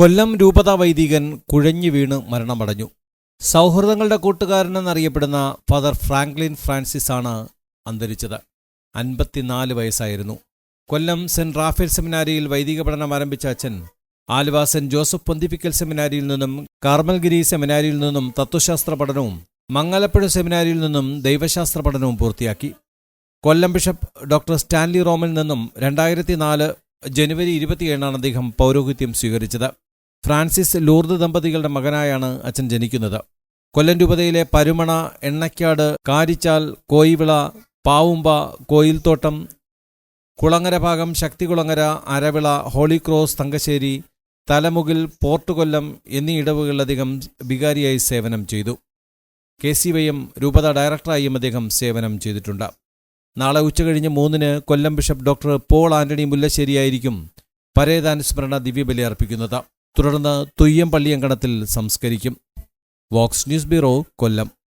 കൊല്ലം രൂപതാ വൈദികൻ കുഴഞ്ഞു വീണ് മരണമടഞ്ഞു. സൗഹൃദങ്ങളുടെ കൂട്ടുകാരനെന്നറിയപ്പെടുന്ന ഫാദർ ഫ്രാങ്ക്ലിൻ ഫ്രാൻസിസ് ആണ് അന്തരിച്ചത്. അൻപത്തിനാല് വയസ്സായിരുന്നു. കൊല്ലം സെന്റ് റാഫേൽ സെമിനാരിയിൽ വൈദിക പഠനം ആരംഭിച്ച അച്ഛൻ ആലുവ സെന്റ് ജോസഫ് പൊന്തിപ്പിക്കൽ സെമിനാരിയിൽ നിന്നും കാർമൽഗിരി സെമിനാരിയിൽ നിന്നും തത്വശാസ്ത്ര പഠനവും മംഗലപ്പുഴ സെമിനാരിയിൽ നിന്നും ദൈവശാസ്ത്ര പഠനവും പൂർത്തിയാക്കി. കൊല്ലം ബിഷപ്പ് ഡോക്ടർ സ്റ്റാൻലി റോമിൽ നിന്നും രണ്ടായിരത്തി നാല് ജനുവരി ഇരുപത്തിയേഴിനാണ് അദ്ദേഹം പൗരോഹിത്യം സ്വീകരിച്ചത്. ഫ്രാൻസിസ് ലൂർദ് ദമ്പതികളുടെ മകനായാണ് അച്ഛൻ ജനിക്കുന്നത്. കൊല്ലം രൂപതയിലെ പരുമണ എണ്ണക്കാട് കാരിച്ചാൽ കോയിവിള പാവുമ്പ കോയിൽത്തോട്ടം കുളങ്ങര ഭാഗം Sakthikulangara Aravila holy cross Thangassery Thalamukil port Kollam എന്നീ ഇടവുകളിലധികം വികാരിയായി സേവനം ചെയ്തു. കെ സി വൈ എം രൂപത ഡയറക്ടറായും അദ്ദേഹം സേവനം ചെയ്തിട്ടുണ്ട്. നാളെ ഉച്ചകഴിഞ്ഞ് മൂന്നിന് Kollam bishop doctor Paul Antony മുല്ലശ്ശേരിയായിരിക്കും പരേതാനുസ്മരണ ദിവ്യബലി അർപ്പിക്കുന്നത്. തുടർന്ന് തുയ്യം പള്ളിയങ്കണത്തിൽ സംസ്കരിക്കും. Vox news bureau Kollam.